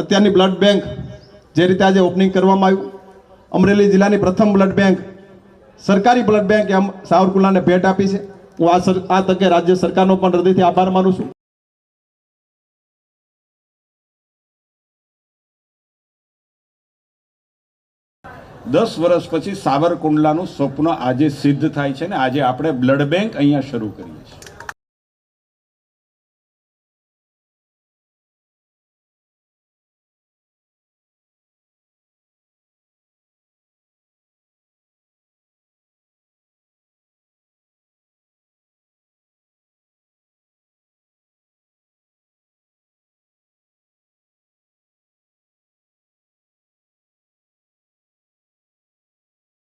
અત્યારની blood bank જે રીતે આજે ઓપનિંગ કરવામાં આવ્યું, અમરેલી જિલ્લાની પ્રથમ બ્લડ બેંક, સરકારી બ્લડ બેંક એમ સાવરકુંડલાને ભેટ આપી છે. હું આ આ તકે રાજ્ય સરકારનો પણ હૃદયથી આભાર માનું છું. દસ વર્ષ પછી સાવરકુંડલાનું સ્વપ્ન આજે સિદ્ધ થાય છે ને, આજે આપણે બ્લડ બેંક અહીંયા શરૂ કરીએ છીએ.